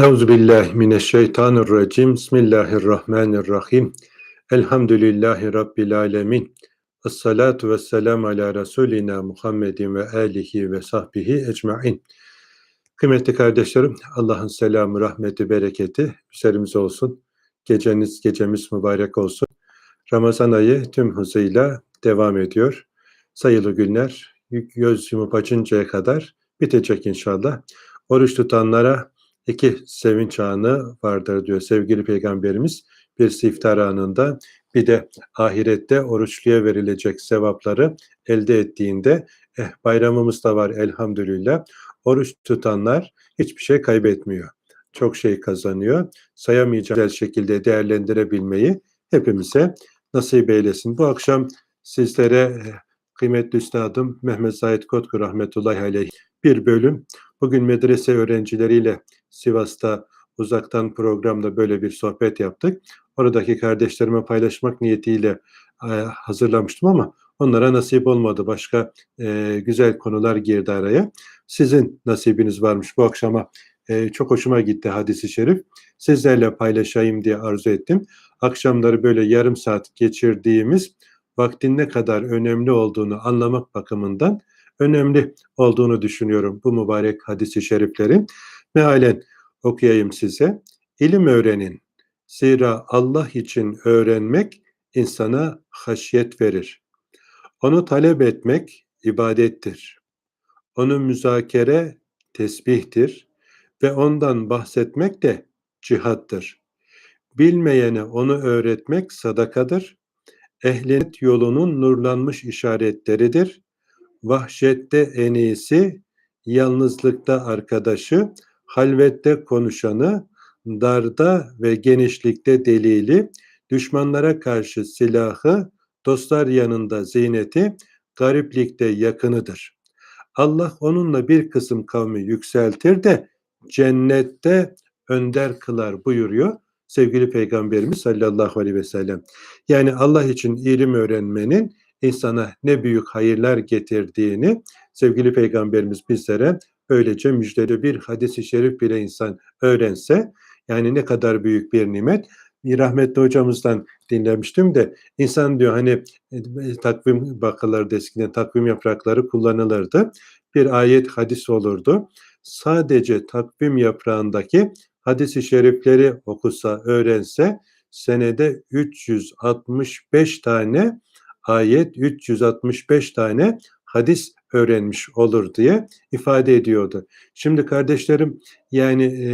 Euzubillahimineşşeytanirracim. Bismillahirrahmanirrahim. Elhamdülillahi Rabbil alemin. Esselatu vesselamu ala Resulina Muhammedin ve alihi ve sahbihi ecmain. Kıymetli kardeşlerim, Allah'ın selamı, rahmeti, bereketi üzerimize olsun. Geceniz, gecemiz mübarek olsun. Ramazan ayı tüm hızıyla devam ediyor. Sayılı günler, göz yumup açıncaya kadar bitecek inşallah. Oruç tutanlara iki sevinç anı vardır diyor sevgili peygamberimiz. Birisi iftar anında bir de ahirette oruçluya verilecek sevapları elde ettiğinde eh, bayramımız da var elhamdülillah. Oruç tutanlar hiçbir şey kaybetmiyor. Çok şey kazanıyor. Sayamayacağız şekilde değerlendirebilmeyi hepimize nasip eylesin. Bu akşam sizlere eh, kıymetli üstadım Mehmet Said Kotku rahmetullahi aleyh bir bölüm bugün medrese öğrencileriyle Sivas'ta uzaktan programda böyle bir sohbet yaptık. Oradaki kardeşlerime paylaşmak niyetiyle e, hazırlamıştım ama onlara nasip olmadı. Başka e, güzel konular girdi araya. Sizin nasibiniz varmış bu akşama. E, çok hoşuma gitti hadisi şerif. Sizlerle paylaşayım diye arzu ettim. Akşamları böyle yarım saat geçirdiğimiz vaktin ne kadar önemli olduğunu anlamak bakımından önemli olduğunu düşünüyorum bu mübarek hadisi şeriflerin. Mealen okuyayım size. İlim öğrenin. Zira Allah için öğrenmek insana haşyet verir. Onu talep etmek ibadettir. Onu müzakere tesbihtir ve ondan bahsetmek de cihattır. Bilmeyene onu öğretmek sadakadır. Ehlinet yolunun nurlanmış işaretleridir. Vahşette en iyisi, yalnızlıkta arkadaşı, halvette konuşanı, darda ve genişlikte delili, düşmanlara karşı silahı, dostlar yanında ziyneti, gariplikte yakınıdır. Allah onunla bir kısım kavmi yükseltir de cennette önder kılar buyuruyor sevgili Peygamberimiz sallallahu aleyhi ve sellem. Yani Allah için ilim öğrenmenin insana ne büyük hayırlar getirdiğini sevgili Peygamberimiz bizlere Öylece müjdeli bir hadisi şerif bile insan öğrense yani ne kadar büyük bir nimet. Bir rahmetli hocamızdan dinlemiştim de insan diyor hani e, takvim bakılırdı eskiden takvim yaprakları kullanılırdı. Bir ayet hadis olurdu. Sadece takvim yaprağındaki hadisi şerifleri okusa, öğrense senede 365 tane ayet, 365 tane hadis öğrenmiş olur diye ifade ediyordu. Şimdi kardeşlerim yani e,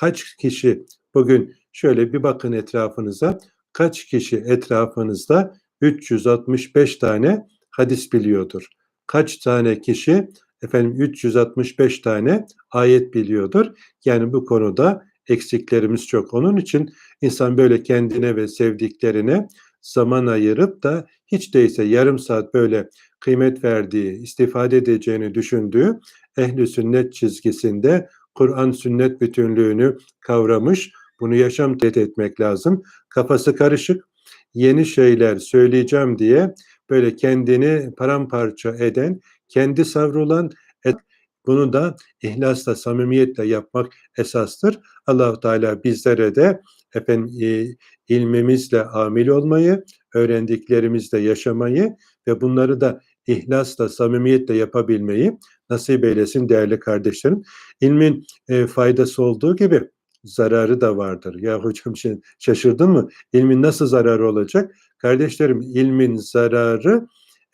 kaç kişi bugün şöyle bir bakın etrafınıza kaç kişi etrafınızda 365 tane hadis biliyordur? Kaç tane kişi efendim 365 tane ayet biliyordur? Yani bu konuda eksiklerimiz çok. Onun için insan böyle kendine ve sevdiklerine zaman ayırıp da hiç değilse yarım saat böyle kıymet verdiği, istifade edeceğini düşündüğü ehli sünnet çizgisinde Kur'an sünnet bütünlüğünü kavramış. Bunu yaşam tehdit etmek lazım. Kafası karışık, yeni şeyler söyleyeceğim diye böyle kendini paramparça eden, kendi savrulan, bunu da ihlasla, samimiyetle yapmak esastır. allah Teala bizlere de efendim, e, ilmimizle amil olmayı, öğrendiklerimizle yaşamayı ve bunları da ihlasla, samimiyetle yapabilmeyi nasip eylesin değerli kardeşlerim. İlmin e, faydası olduğu gibi zararı da vardır. Ya hocam şimdi şaşırdın mı? İlmin nasıl zararı olacak? Kardeşlerim ilmin zararı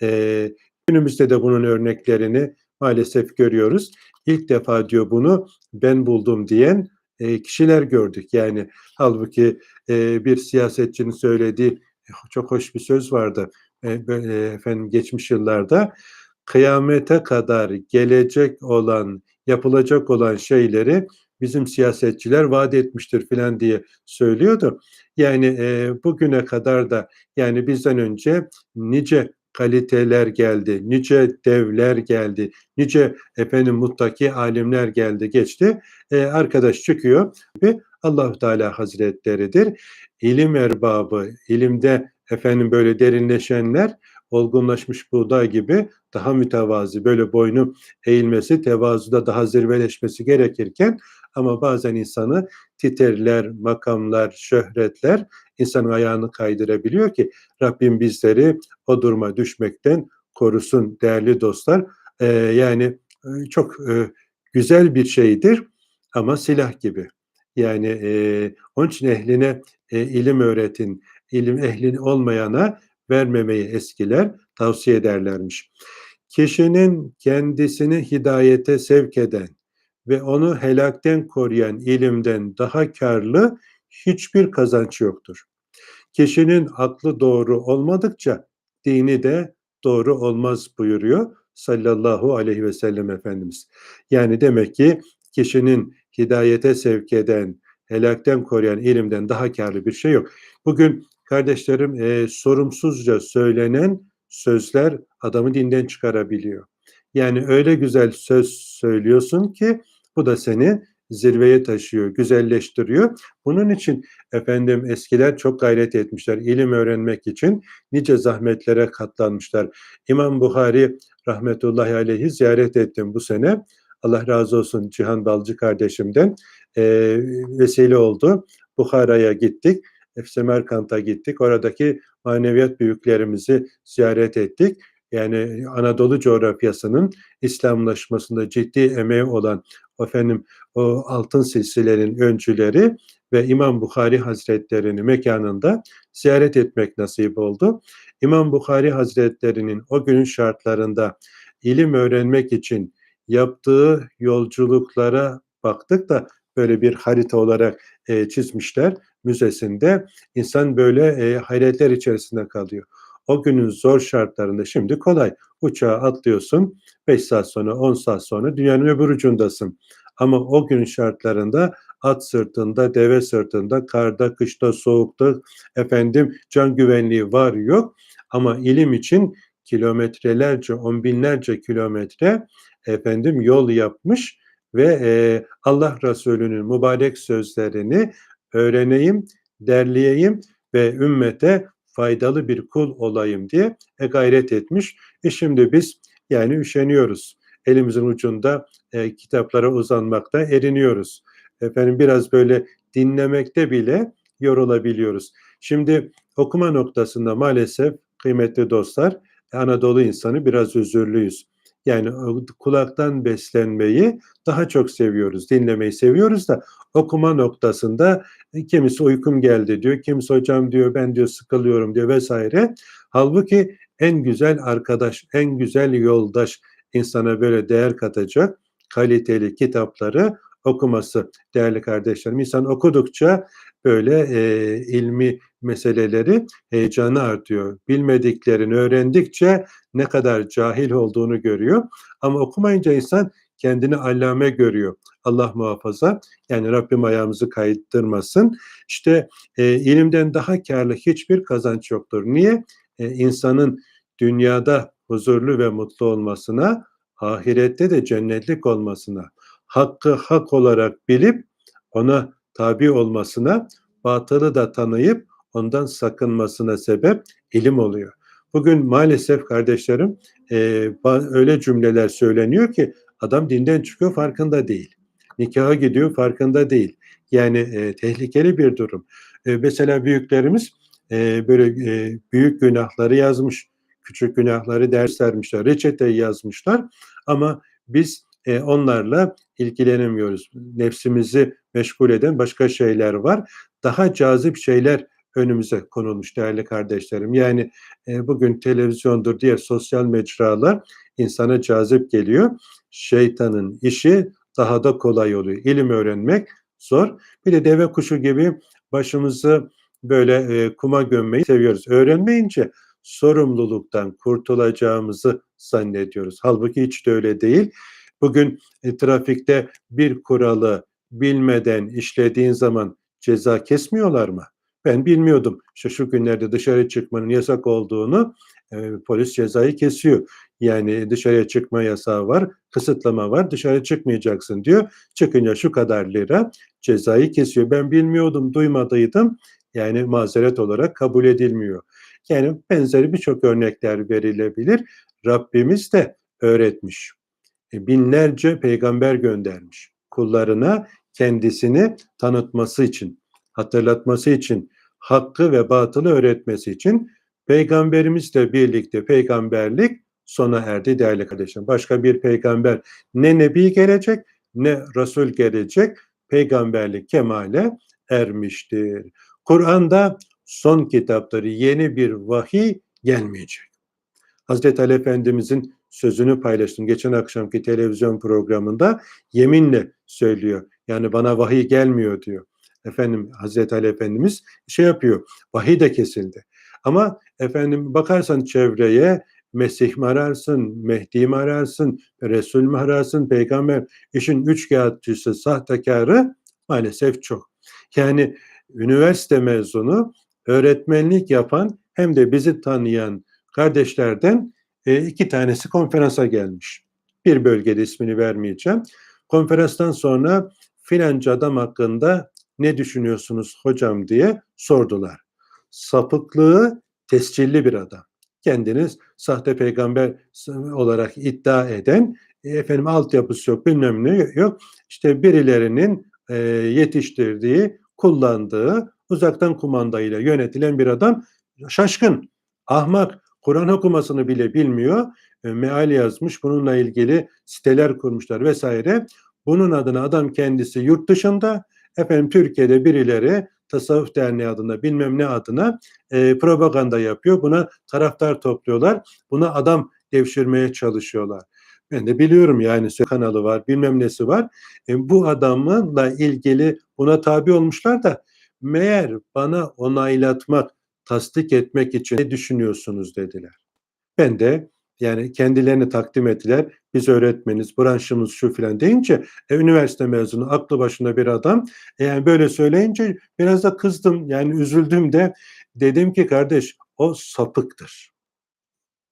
e, günümüzde de bunun örneklerini maalesef görüyoruz. İlk defa diyor bunu ben buldum diyen e, kişiler gördük. Yani halbuki e, bir siyasetçinin söylediği çok hoş bir söz vardı. E, böyle, efendim geçmiş yıllarda kıyamete kadar gelecek olan, yapılacak olan şeyleri bizim siyasetçiler vaat etmiştir filan diye söylüyordu. Yani e, bugüne kadar da yani bizden önce nice kaliteler geldi, nice devler geldi, nice efendim muttaki alimler geldi geçti. E, arkadaş çıkıyor ve Allahu Teala Hazretleridir. İlim erbabı, ilimde efendim böyle derinleşenler olgunlaşmış buğday gibi daha mütevazi böyle boynu eğilmesi, tevazuda daha zirveleşmesi gerekirken Ama bazen insanı titerler, makamlar, şöhretler insanın ayağını kaydırabiliyor ki Rabbim bizleri o duruma düşmekten korusun değerli dostlar. Ee, yani e, çok e, güzel bir şeydir ama silah gibi. Yani e, onun için ehline e, ilim öğretin, ilim ehlin olmayana vermemeyi eskiler tavsiye ederlermiş. Kişinin kendisini hidayete sevk eden ve onu helakten koruyan ilimden daha karlı hiçbir kazanç yoktur. Kişinin aklı doğru olmadıkça dini de doğru olmaz buyuruyor sallallahu aleyhi ve sellem Efendimiz. Yani demek ki kişinin hidayete sevk eden, helakten koruyan ilimden daha karlı bir şey yok. Bugün kardeşlerim e, sorumsuzca söylenen sözler adamı dinden çıkarabiliyor. Yani öyle güzel söz söylüyorsun ki bu da seni zirveye taşıyor, güzelleştiriyor. Bunun için efendim eskiler çok gayret etmişler ilim öğrenmek için nice zahmetlere katlanmışlar. İmam Buhari rahmetullahi aleyhi ziyaret ettim bu sene. Allah razı olsun Cihan Balcı kardeşimden e, vesile oldu. Bukhara'ya gittik. Semerkant'a gittik. Oradaki maneviyat büyüklerimizi ziyaret ettik. Yani Anadolu coğrafyasının İslamlaşmasında ciddi emeği olan efendim o altın silsilenin öncüleri ve İmam Bukhari Hazretlerini mekanında ziyaret etmek nasip oldu. İmam Bukhari Hazretlerinin o günün şartlarında ilim öğrenmek için yaptığı yolculuklara baktık da böyle bir harita olarak e, çizmişler müzesinde. İnsan böyle e, hayretler içerisinde kalıyor. O günün zor şartlarında şimdi kolay. Uçağa atlıyorsun 5 saat sonra 10 saat sonra dünyanın öbür ucundasın. Ama o gün şartlarında at sırtında, deve sırtında, karda, kışta, soğukta efendim can güvenliği var yok. Ama ilim için kilometrelerce, on binlerce kilometre efendim yol yapmış ve e, Allah Resulü'nün mübarek sözlerini öğreneyim, derleyeyim ve ümmete faydalı bir kul olayım diye e, gayret etmiş. E şimdi biz yani üşeniyoruz. Elimizin ucunda e, kitaplara uzanmakta eriniyoruz. Efendim biraz böyle dinlemekte bile yorulabiliyoruz. Şimdi okuma noktasında maalesef kıymetli dostlar Anadolu insanı biraz özürlüyüz. Yani kulaktan beslenmeyi daha çok seviyoruz, dinlemeyi seviyoruz da okuma noktasında e, kimisi uykum geldi diyor, kimisi hocam diyor ben diyor sıkılıyorum diyor vesaire. Halbuki en güzel arkadaş, en güzel yoldaş insana böyle değer katacak kaliteli kitapları okuması değerli kardeşlerim. İnsan okudukça böyle e, ilmi meseleleri heyecanı artıyor. Bilmediklerini öğrendikçe ne kadar cahil olduğunu görüyor. Ama okumayınca insan kendini allame görüyor. Allah muhafaza. Yani Rabbim ayağımızı kaydırmasın. İşte e, ilimden daha karlı hiçbir kazanç yoktur. Niye? E, insanın dünyada huzurlu ve mutlu olmasına, ahirette de cennetlik olmasına, hakkı hak olarak bilip ona tabi olmasına, batılı da tanıyıp ondan sakınmasına sebep ilim oluyor. Bugün maalesef kardeşlerim e, öyle cümleler söyleniyor ki adam dinden çıkıyor farkında değil. Nikaha gidiyor farkında değil. Yani e, tehlikeli bir durum. E, mesela büyüklerimiz e, böyle e, büyük günahları yazmış, küçük günahları ders vermişler, reçeteyi yazmışlar ama biz e, onlarla ilgilenemiyoruz. Nefsimizi meşgul eden başka şeyler var. Daha cazip şeyler önümüze konulmuş değerli kardeşlerim. Yani e, bugün televizyondur, diğer sosyal mecralar insana cazip geliyor. Şeytanın işi daha da kolay oluyor. İlim öğrenmek zor. Bir de deve kuşu gibi başımızı böyle e, kuma gömmeyi seviyoruz. Öğrenmeyince sorumluluktan kurtulacağımızı zannediyoruz. Halbuki hiç de öyle değil. Bugün e, trafikte bir kuralı bilmeden işlediğin zaman ceza kesmiyorlar mı? Ben bilmiyordum. İşte şu günlerde dışarı çıkmanın yasak olduğunu e, polis cezayı kesiyor. Yani dışarıya çıkma yasağı var, kısıtlama var, dışarı çıkmayacaksın diyor. Çıkınca şu kadar lira cezayı kesiyor. Ben bilmiyordum, duymadıydım. Yani mazeret olarak kabul edilmiyor. Yani benzeri birçok örnekler verilebilir. Rabbimiz de öğretmiş. E, binlerce peygamber göndermiş kullarına kendisini tanıtması için, hatırlatması için, hakkı ve batılı öğretmesi için peygamberimizle birlikte peygamberlik sona erdi değerli kardeşim. Başka bir peygamber ne nebi gelecek ne resul gelecek. Peygamberlik kemale ermiştir. Kur'an'da son kitapları yeni bir vahiy gelmeyecek. Hazreti Ali Efendimizin sözünü paylaştım. Geçen akşamki televizyon programında yeminle söylüyor. Yani bana vahiy gelmiyor diyor. Efendim Hazreti Ali Efendimiz şey yapıyor. Vahiy de kesildi. Ama efendim bakarsan çevreye Mesih mi ararsın, Mehdi mi ararsın, Resul mü ararsın, peygamber işin üç kağıtçısı, sahtekarı maalesef çok. Yani üniversite mezunu öğretmenlik yapan hem de bizi tanıyan kardeşlerden e, iki tanesi konferansa gelmiş. Bir bölgede ismini vermeyeceğim. Konferanstan sonra filanca adam hakkında ne düşünüyorsunuz hocam diye sordular. Sapıklığı tescilli bir adam. Kendiniz sahte peygamber olarak iddia eden e, efendim altyapısı yok bilmem ne yok. İşte birilerinin e, yetiştirdiği, kullandığı uzaktan kumandayla yönetilen bir adam şaşkın, ahmak, Kur'an okumasını bile bilmiyor. E, meal yazmış, bununla ilgili siteler kurmuşlar vesaire. Bunun adına adam kendisi yurt dışında, efendim Türkiye'de birileri tasavvuf derneği adına bilmem ne adına e, propaganda yapıyor. Buna taraftar topluyorlar. Buna adam devşirmeye çalışıyorlar. Ben de biliyorum yani kanalı var, bilmem nesi var. E, bu adamla ilgili buna tabi olmuşlar da meğer bana onaylatmak, tasdik etmek için ne düşünüyorsunuz dediler. Ben de yani kendilerini takdim ettiler. Biz öğretmeniz, branşımız şu filan deyince e, üniversite mezunu, aklı başında bir adam. E, yani böyle söyleyince biraz da kızdım. Yani üzüldüm de dedim ki kardeş o sapıktır.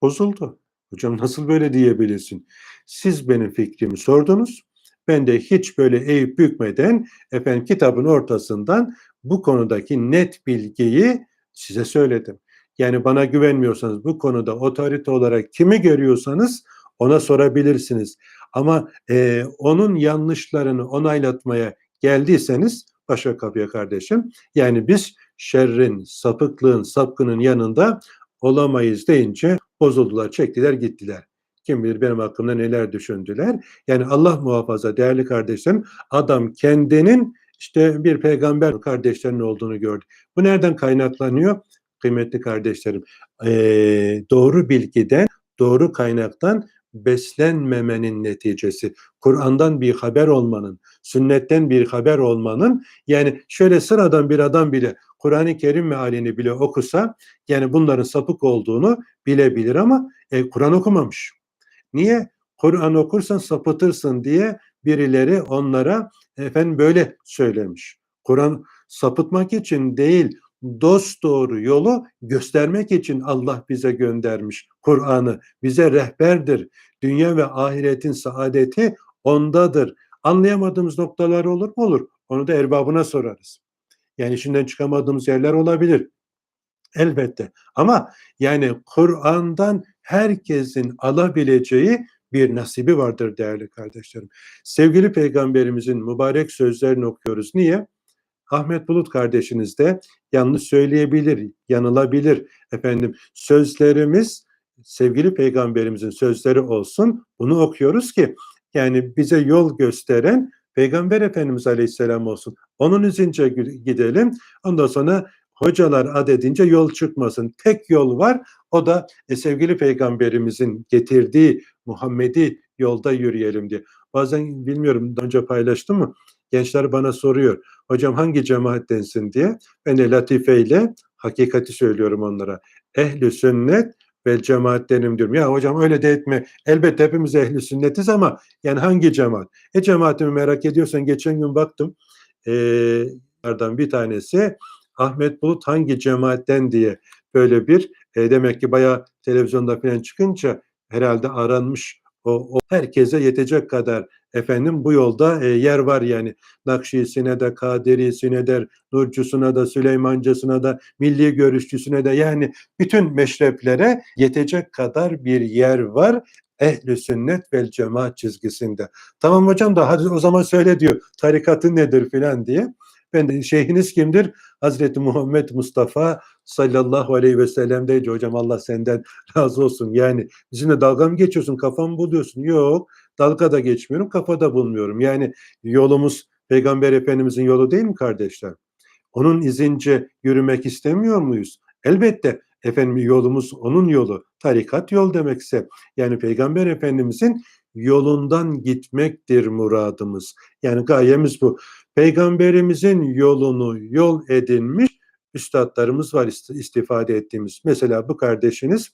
Bozuldu. Hocam nasıl böyle diyebilirsin? Siz benim fikrimi sordunuz. Ben de hiç böyle eğip bükmeden efendim kitabın ortasından bu konudaki net bilgiyi size söyledim. Yani bana güvenmiyorsanız bu konuda otorite olarak kimi görüyorsanız ona sorabilirsiniz. Ama e, onun yanlışlarını onaylatmaya geldiyseniz başa kapıya kardeşim. Yani biz şerrin, sapıklığın, sapkının yanında olamayız deyince bozuldular, çektiler, gittiler. Kim bilir benim hakkımda neler düşündüler. Yani Allah muhafaza değerli kardeşlerim adam kendinin işte bir peygamber kardeşlerinin olduğunu gördü. Bu nereden kaynaklanıyor? Kıymetli kardeşlerim, doğru bilgiden, doğru kaynaktan beslenmemenin neticesi. Kur'an'dan bir haber olmanın, sünnetten bir haber olmanın, yani şöyle sıradan bir adam bile Kur'an-ı Kerim mealini bile okusa, yani bunların sapık olduğunu bilebilir ama e, Kur'an okumamış. Niye? Kur'an okursan sapıtırsın diye birileri onlara efendim böyle söylemiş. Kur'an sapıtmak için değil, dost doğru yolu göstermek için Allah bize göndermiş Kur'an'ı. Bize rehberdir. Dünya ve ahiretin saadeti ondadır. Anlayamadığımız noktalar olur mu? Olur. Onu da erbabına sorarız. Yani içinden çıkamadığımız yerler olabilir. Elbette. Ama yani Kur'an'dan herkesin alabileceği bir nasibi vardır değerli kardeşlerim. Sevgili peygamberimizin mübarek sözlerini okuyoruz. Niye? Ahmet Bulut kardeşiniz de yanlış söyleyebilir, yanılabilir. Efendim sözlerimiz sevgili peygamberimizin sözleri olsun. Bunu okuyoruz ki yani bize yol gösteren Peygamber Efendimiz Aleyhisselam olsun. Onun izince gidelim. Ondan sonra hocalar adedince yol çıkmasın. Tek yol var. O da e, sevgili peygamberimizin getirdiği Muhammedi yolda yürüyelim diye. Bazen bilmiyorum daha önce paylaştım mı? Gençler bana soruyor. Hocam hangi cemaattensin diye. Ben de latife ile hakikati söylüyorum onlara. Ehli sünnet ve cemaattenim diyorum. Ya hocam öyle de etme. Elbette hepimiz ehli sünnetiz ama yani hangi cemaat? E cemaatimi merak ediyorsan geçen gün baktım. Ee, bir tanesi Ahmet Bulut hangi cemaatten diye böyle bir e, demek ki bayağı televizyonda falan çıkınca herhalde aranmış O, o herkese yetecek kadar efendim bu yolda e, yer var yani. Nakşisine de, Kadiriyesine de, Nurcusuna da, Süleymancısına da, Milli Görüşçüsüne de yani bütün meşreplere yetecek kadar bir yer var ehli sünnet vel cemaat çizgisinde. Tamam hocam da hadi o zaman söyle diyor. Tarikatın nedir filan diye. Ben de şeyhiniz kimdir? Hazreti Muhammed Mustafa sallallahu aleyhi ve sellem deyince hocam Allah senden razı olsun. Yani bizimle dalga mı geçiyorsun, kafamı buluyorsun? Yok, dalga da geçmiyorum, kafada bulmuyorum. Yani yolumuz Peygamber Efendimizin yolu değil mi kardeşler? Onun izince yürümek istemiyor muyuz? Elbette efendim yolumuz onun yolu. Tarikat yol demekse yani Peygamber Efendimizin yolundan gitmektir muradımız. Yani gayemiz bu. Peygamberimizin yolunu yol edinmiş üstadlarımız var istifade ettiğimiz. Mesela bu kardeşiniz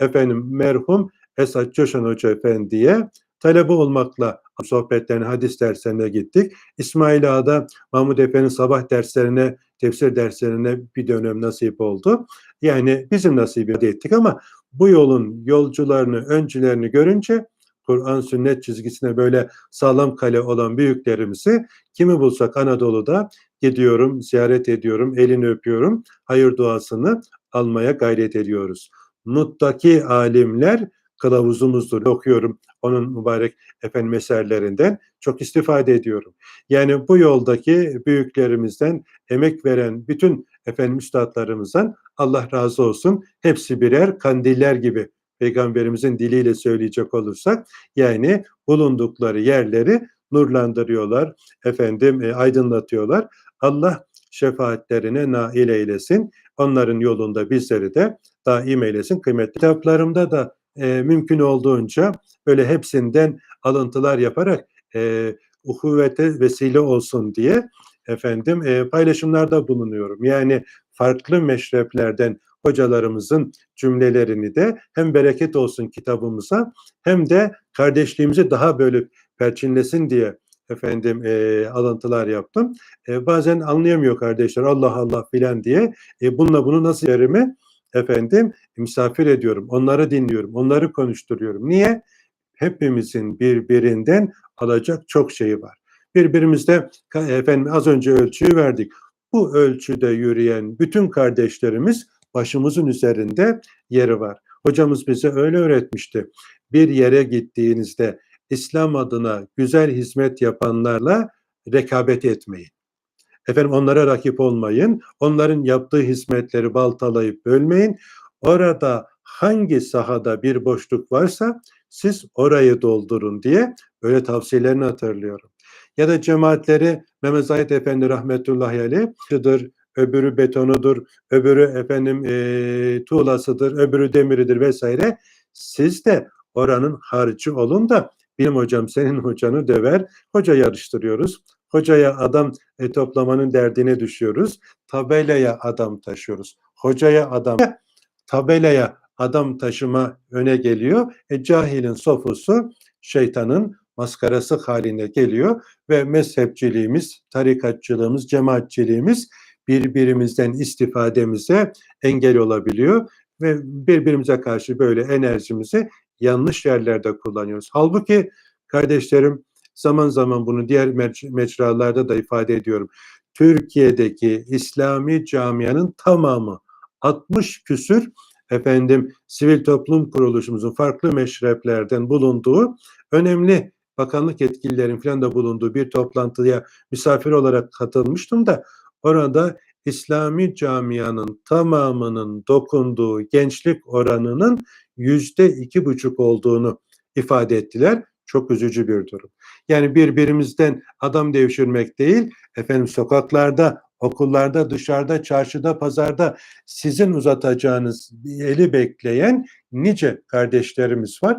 efendim merhum Esat Coşan Hoca Efendi'ye talebe olmakla sohbetlerine, hadis derslerine gittik. İsmail Ağa'da Mahmud Efe'nin sabah derslerine, tefsir derslerine bir dönem nasip oldu. Yani bizim nasip ettik ama bu yolun yolcularını, öncülerini görünce Kur'an sünnet çizgisine böyle sağlam kale olan büyüklerimizi kimi bulsak Anadolu'da gidiyorum, ziyaret ediyorum, elini öpüyorum, hayır duasını almaya gayret ediyoruz. Nuttaki alimler kılavuzumuzdur. Okuyorum onun mübarek efendim eserlerinden çok istifade ediyorum. Yani bu yoldaki büyüklerimizden emek veren bütün efendim üstadlarımızdan Allah razı olsun. Hepsi birer kandiller gibi peygamberimizin diliyle söyleyecek olursak yani bulundukları yerleri nurlandırıyorlar, efendim e, aydınlatıyorlar. Allah şefaatlerine nail eylesin. Onların yolunda bizleri de daim eylesin. Kıymetli kitaplarımda da e, mümkün olduğunca böyle hepsinden alıntılar yaparak e, uhuvvete vesile olsun diye efendim e, paylaşımlarda bulunuyorum. Yani farklı meşreplerden hocalarımızın cümlelerini de hem bereket olsun kitabımıza hem de kardeşliğimizi daha böyle perçinlesin diye efendim e, alıntılar yaptım. E, bazen anlayamıyor kardeşler Allah Allah filan diye. E, bununla bunu nasıl yerime efendim misafir ediyorum. Onları dinliyorum. Onları konuşturuyorum. Niye? Hepimizin birbirinden alacak çok şeyi var. Birbirimizde efendim az önce ölçüyü verdik. Bu ölçüde yürüyen bütün kardeşlerimiz başımızın üzerinde yeri var. Hocamız bize öyle öğretmişti. Bir yere gittiğinizde İslam adına güzel hizmet yapanlarla rekabet etmeyin. Efendim onlara rakip olmayın. Onların yaptığı hizmetleri baltalayıp bölmeyin. Orada hangi sahada bir boşluk varsa siz orayı doldurun diye böyle tavsiyelerini hatırlıyorum. Ya da cemaatleri Mehmet Zahid Efendi rahmetullahi aleyh'dir, öbürü betonudur, öbürü efendim e, tuğlasıdır, öbürü demiridir vesaire. Siz de oranın harcı olun da benim hocam senin hocanı döver, hoca yarıştırıyoruz. Hocaya adam e, toplamanın derdine düşüyoruz. Tabelaya adam taşıyoruz. Hocaya adam, tabelaya adam taşıma öne geliyor. E, cahilin sofusu şeytanın maskarası haline geliyor ve mezhepçiliğimiz, tarikatçılığımız, cemaatçiliğimiz birbirimizden istifademize engel olabiliyor ve birbirimize karşı böyle enerjimizi yanlış yerlerde kullanıyoruz. Halbuki kardeşlerim zaman zaman bunu diğer mecralarda da ifade ediyorum. Türkiye'deki İslami camianın tamamı 60 küsür efendim sivil toplum kuruluşumuzun farklı meşreplerden bulunduğu önemli bakanlık yetkililerin falan da bulunduğu bir toplantıya misafir olarak katılmıştım da orada İslami camianın tamamının dokunduğu gençlik oranının yüzde iki buçuk olduğunu ifade ettiler. Çok üzücü bir durum. Yani birbirimizden adam devşirmek değil, efendim sokaklarda, okullarda, dışarıda, çarşıda, pazarda sizin uzatacağınız eli bekleyen nice kardeşlerimiz var.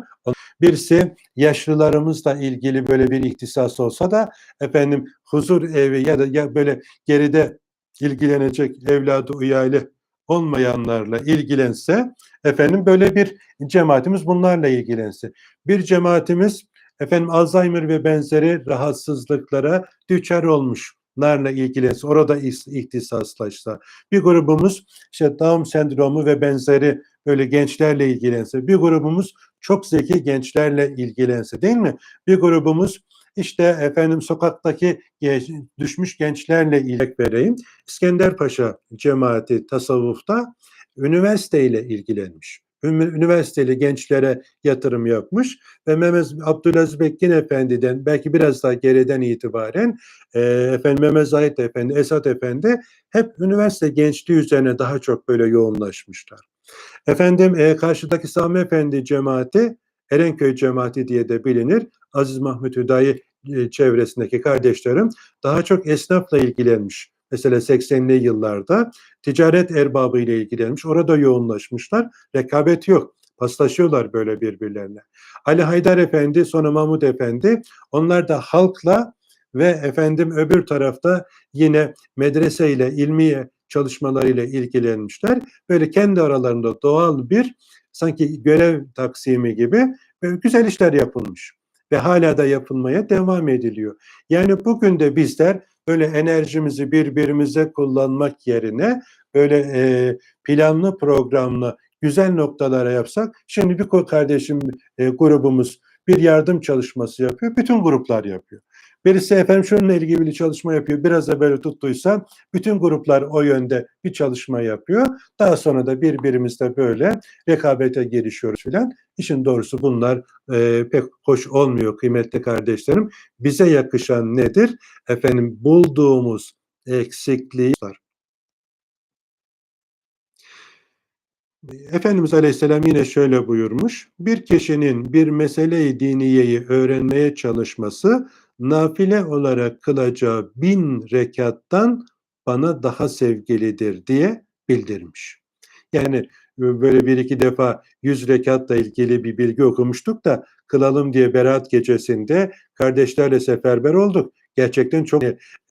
Birisi yaşlılarımızla ilgili böyle bir ihtisas olsa da efendim huzur evi ya da ya böyle geride ilgilenecek evladı uyaylı olmayanlarla ilgilense efendim böyle bir cemaatimiz bunlarla ilgilense. Bir cemaatimiz efendim Alzheimer ve benzeri rahatsızlıklara düçar olmuş larla ilgilense, orada ihtisaslaşsa, bir grubumuz işte Down sendromu ve benzeri böyle gençlerle ilgilense, bir grubumuz çok zeki gençlerle ilgilense değil mi? Bir grubumuz işte efendim sokaktaki ge- düşmüş gençlerle ilgili vereyim. İskender Paşa cemaati tasavvufta üniversiteyle ilgilenmiş. Üniversiteli gençlere yatırım yapmış ve Mehmet Abdülaziz Bekkin Efendi'den belki biraz daha geriden itibaren e, efendim Mehmet Zahid Efendi, Esat Efendi hep üniversite gençliği üzerine daha çok böyle yoğunlaşmışlar. Efendim e, karşıdaki Sami Efendi cemaati Erenköy cemaati diye de bilinir. Aziz Mahmut Hüdayi e, çevresindeki kardeşlerim daha çok esnafla ilgilenmiş. Mesela 80'li yıllarda ticaret erbabı ile ilgilenmiş. Orada yoğunlaşmışlar. Rekabet yok. Paslaşıyorlar böyle birbirlerine. Ali Haydar Efendi, sonra Mahmut Efendi onlar da halkla ve efendim öbür tarafta yine medrese ile ilmi çalışmalarıyla ilgilenmişler. Böyle kendi aralarında doğal bir sanki görev taksimi gibi böyle güzel işler yapılmış ve hala da yapılmaya devam ediliyor. Yani bugün de bizler böyle enerjimizi birbirimize kullanmak yerine böyle e, planlı programlı güzel noktalara yapsak şimdi bir kardeşim e, grubumuz bir yardım çalışması yapıyor. Bütün gruplar yapıyor. Birisi efendim şununla ilgili bir çalışma yapıyor. Biraz da böyle tuttuysa bütün gruplar o yönde bir çalışma yapıyor. Daha sonra da birbirimizle böyle rekabete girişiyoruz filan. İşin doğrusu bunlar e, pek hoş olmuyor kıymetli kardeşlerim. Bize yakışan nedir? Efendim bulduğumuz eksikliği. Efendimiz Aleyhisselam yine şöyle buyurmuş. Bir kişinin bir mesele-i diniyeyi öğrenmeye çalışması nafile olarak kılacağı bin rekattan bana daha sevgilidir diye bildirmiş. Yani e, böyle bir iki defa yüz rekatla ilgili bir bilgi okumuştuk da kılalım diye Berat gecesinde kardeşlerle seferber olduk. Gerçekten çok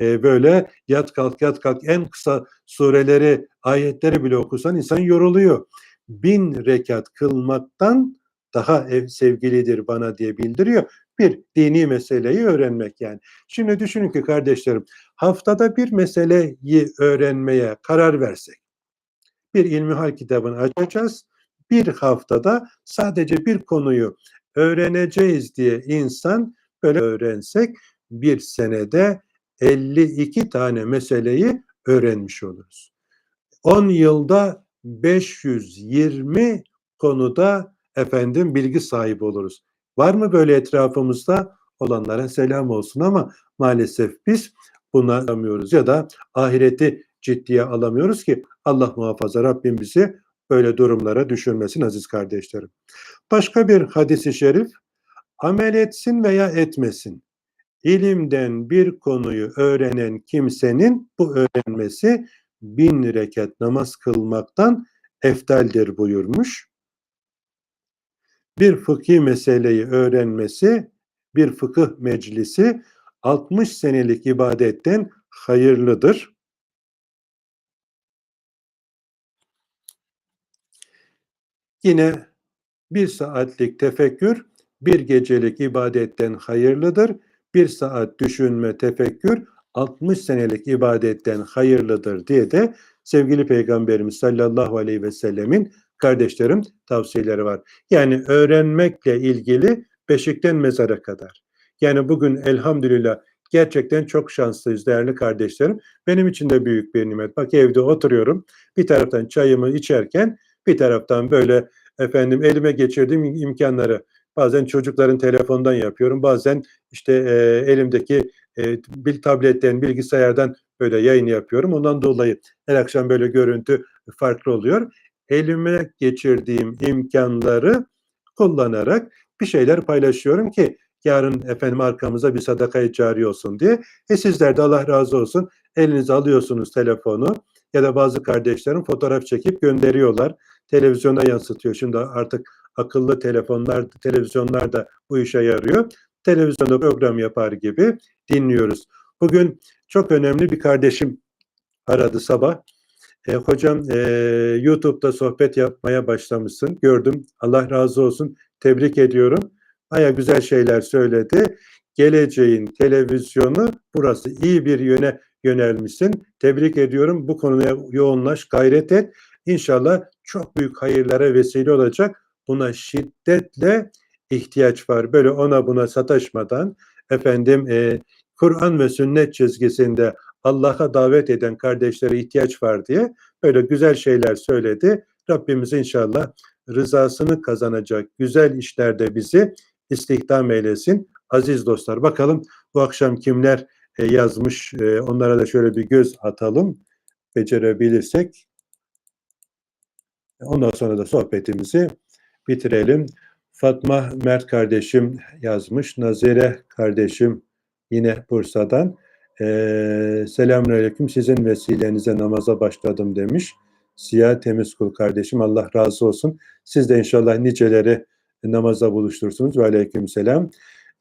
e, böyle yat kalk yat kalk en kısa sureleri ayetleri bile okusan insan yoruluyor. Bin rekat kılmaktan daha ev, sevgilidir bana diye bildiriyor. Bir dini meseleyi öğrenmek yani. Şimdi düşünün ki kardeşlerim haftada bir meseleyi öğrenmeye karar versek bir ilmihal kitabını açacağız. Bir haftada sadece bir konuyu öğreneceğiz diye insan böyle öğrensek bir senede 52 tane meseleyi öğrenmiş oluruz. 10 yılda 520 konuda efendim bilgi sahibi oluruz. Var mı böyle etrafımızda olanlara selam olsun ama maalesef biz bunu alamıyoruz ya da ahireti ciddiye alamıyoruz ki Allah muhafaza Rabbim bizi böyle durumlara düşürmesin aziz kardeşlerim. Başka bir hadisi şerif amel etsin veya etmesin. İlimden bir konuyu öğrenen kimsenin bu öğrenmesi bin rekat namaz kılmaktan eftaldir buyurmuş. Bir fıkhi meseleyi öğrenmesi, bir fıkıh meclisi 60 senelik ibadetten hayırlıdır. Yine bir saatlik tefekkür bir gecelik ibadetten hayırlıdır. Bir saat düşünme, tefekkür 60 senelik ibadetten hayırlıdır diye de sevgili Peygamberimiz sallallahu aleyhi ve sellemin kardeşlerim tavsiyeleri var. Yani öğrenmekle ilgili beşikten mezara kadar. Yani bugün elhamdülillah gerçekten çok şanslıyız değerli kardeşlerim. Benim için de büyük bir nimet. Bak evde oturuyorum. Bir taraftan çayımı içerken bir taraftan böyle efendim elime geçirdiğim imkanları bazen çocukların telefondan yapıyorum. Bazen işte e, elimdeki e, bil tabletten, bilgisayardan böyle yayın yapıyorum. Ondan dolayı her akşam böyle görüntü farklı oluyor. Elime geçirdiğim imkanları kullanarak bir şeyler paylaşıyorum ki yarın efendim arkamıza bir sadakayı cari olsun diye. E sizler de Allah razı olsun elinize alıyorsunuz telefonu ya da bazı kardeşlerim fotoğraf çekip gönderiyorlar. Televizyona yansıtıyor. Şimdi artık akıllı telefonlar, televizyonlar da bu işe yarıyor. Televizyonda program yapar gibi dinliyoruz. Bugün çok önemli bir kardeşim aradı sabah. E, hocam e, YouTube'da sohbet yapmaya başlamışsın. Gördüm. Allah razı olsun. Tebrik ediyorum. Aya güzel şeyler söyledi. Geleceğin televizyonu burası iyi bir yöne yönelmişsin. Tebrik ediyorum. Bu konuya yoğunlaş, gayret et. İnşallah çok büyük hayırlara vesile olacak buna şiddetle ihtiyaç var. Böyle ona buna sataşmadan efendim e, Kur'an ve sünnet çizgisinde Allah'a davet eden kardeşlere ihtiyaç var diye böyle güzel şeyler söyledi. Rabbimiz inşallah rızasını kazanacak güzel işlerde bizi istihdam eylesin. Aziz dostlar bakalım bu akşam kimler e, yazmış e, onlara da şöyle bir göz atalım becerebilirsek. Ondan sonra da sohbetimizi bitirelim. Fatma Mert kardeşim yazmış. Nazire kardeşim yine Bursa'dan. Ee, Selamünaleyküm. Sizin vesilenize namaza başladım demiş. Siyah Temizkul kardeşim Allah razı olsun. Siz de inşallah niceleri namaza buluştursunuz. Ve aleyküm selam.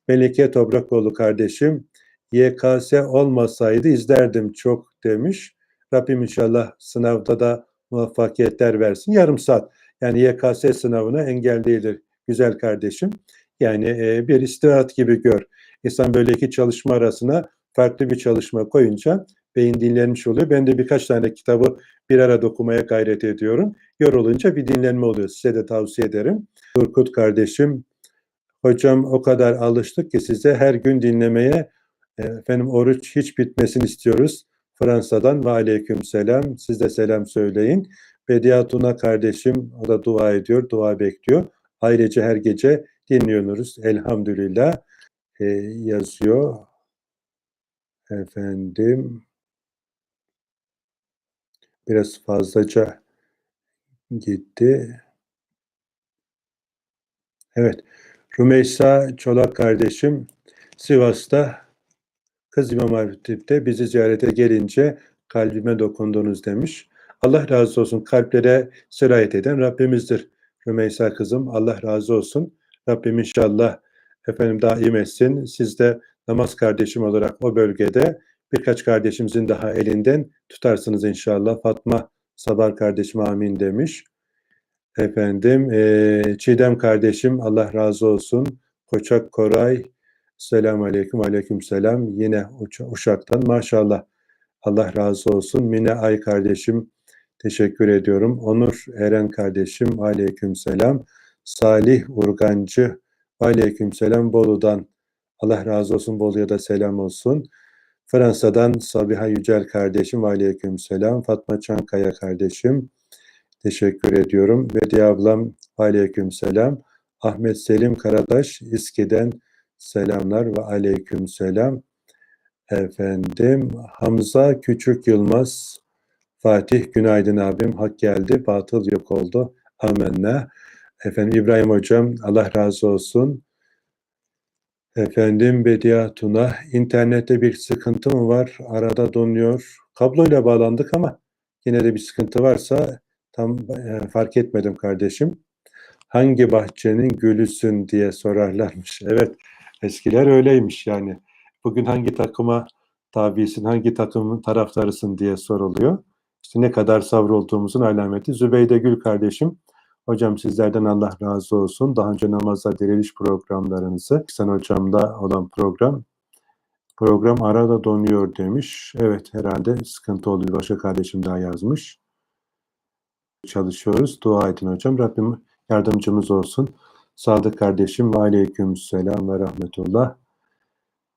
Melike Toprakoğlu kardeşim YKS olmasaydı izlerdim çok demiş. Rabbim inşallah sınavda da muvaffakiyetler versin. Yarım saat yani YKS sınavına engel değildir güzel kardeşim. Yani e, bir istirahat gibi gör. İnsan böyle iki çalışma arasına farklı bir çalışma koyunca beyin dinlenmiş oluyor. Ben de birkaç tane kitabı bir arada okumaya gayret ediyorum. Yorulunca bir dinlenme oluyor. Size de tavsiye ederim. Turkut kardeşim, hocam o kadar alıştık ki size her gün dinlemeye efendim oruç hiç bitmesin istiyoruz. Fransa'dan ve aleyküm selam. Siz de selam söyleyin. Bediatuna kardeşim o da dua ediyor, dua bekliyor. Ayrıca her gece dinliyoruz. Elhamdülillah e, yazıyor. Efendim biraz fazlaca gitti. Evet. Rümeysa Çolak kardeşim Sivas'ta Kız İmam Hatip'te bizi ziyarete gelince kalbime dokundunuz demiş. Allah razı olsun. Kalplere sirayet eden Rabbimizdir. Rümeysa kızım Allah razı olsun. Rabbim inşallah efendim daim etsin. Siz de namaz kardeşim olarak o bölgede birkaç kardeşimizin daha elinden tutarsınız inşallah. Fatma Sabar kardeşim amin demiş. Efendim e, Çiğdem kardeşim Allah razı olsun. Koçak Koray Selamun Aleyküm Aleyküm Selam. Yine Uşak'tan maşallah Allah razı olsun. Mine Ay kardeşim teşekkür ediyorum. Onur Eren kardeşim aleyküm selam. Salih Urgancı aleyküm selam Bolu'dan. Allah razı olsun Bolu'ya da selam olsun. Fransa'dan Sabiha Yücel kardeşim aleyküm selam. Fatma Çankaya kardeşim teşekkür ediyorum. Bediye ablam aleyküm selam. Ahmet Selim Karadaş İSKİ'den selamlar ve aleyküm selam. Efendim Hamza Küçük Yılmaz Fatih günaydın abim. Hak geldi, batıl yok oldu. Amenna. Efendim İbrahim hocam Allah razı olsun. Efendim Bedia Tuna internette bir sıkıntı mı var? Arada donuyor. Kabloyla bağlandık ama yine de bir sıkıntı varsa tam e, fark etmedim kardeşim. Hangi bahçenin gülüsün diye sorarlarmış. Evet eskiler öyleymiş yani. Bugün hangi takıma tabisin, hangi takımın taraftarısın diye soruluyor. İşte ne kadar savrulduğumuzun alameti. Zübeyde Gül kardeşim, hocam sizlerden Allah razı olsun. Daha önce namazda diriliş programlarınızı, sen hocamda olan program, program arada donuyor demiş. Evet herhalde sıkıntı oluyor. Başka kardeşim daha yazmış. Çalışıyoruz. Dua edin hocam. Rabbim yardımcımız olsun. Sadık kardeşim ve aleyküm selam ve rahmetullah.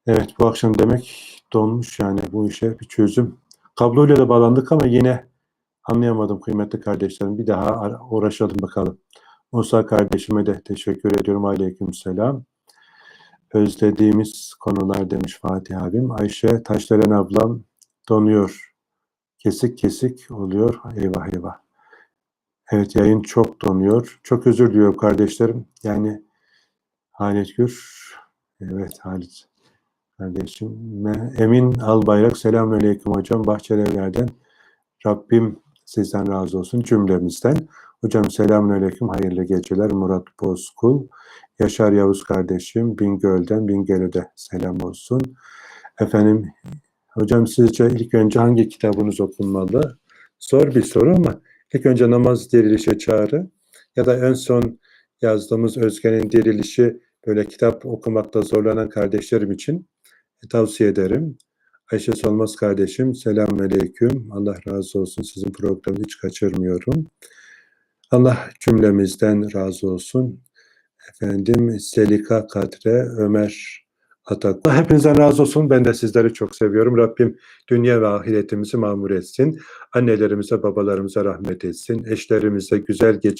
Evet bu akşam demek donmuş yani bu işe bir çözüm. Kabloyla da bağlandık ama yine anlayamadım kıymetli kardeşlerim. Bir daha uğraşalım bakalım. Musa kardeşime de teşekkür ediyorum. Aleyküm selam. Özlediğimiz konular demiş Fatih abim. Ayşe Taşdelen ablam donuyor. Kesik kesik oluyor. Eyvah eyvah. Evet yayın çok donuyor. Çok özür diliyorum kardeşlerim. Yani Halit Gür. Evet Halit kardeşim. Emin Albayrak. Selamünaleyküm hocam. Bahçelievler'den. Rabbim sizden razı olsun cümlemizden. Hocam selamünaleyküm. Hayırlı geceler. Murat Bozkul. Yaşar Yavuz kardeşim. Bingöl'den. Bingöl'e selam olsun. Efendim hocam sizce ilk önce hangi kitabınız okunmalı? Zor bir soru ama ilk önce namaz dirilişe çağrı ya da en son yazdığımız Özge'nin dirilişi böyle kitap okumakta zorlanan kardeşlerim için tavsiye ederim. Ayşe Solmaz kardeşim selamun aleyküm. Allah razı olsun sizin programı hiç kaçırmıyorum. Allah cümlemizden razı olsun. Efendim Selika Kadre, Ömer Atak. Hepinizden razı olsun. Ben de sizleri çok seviyorum. Rabbim dünya ve ahiretimizi mamur etsin. Annelerimize, babalarımıza rahmet etsin. Eşlerimize güzel geç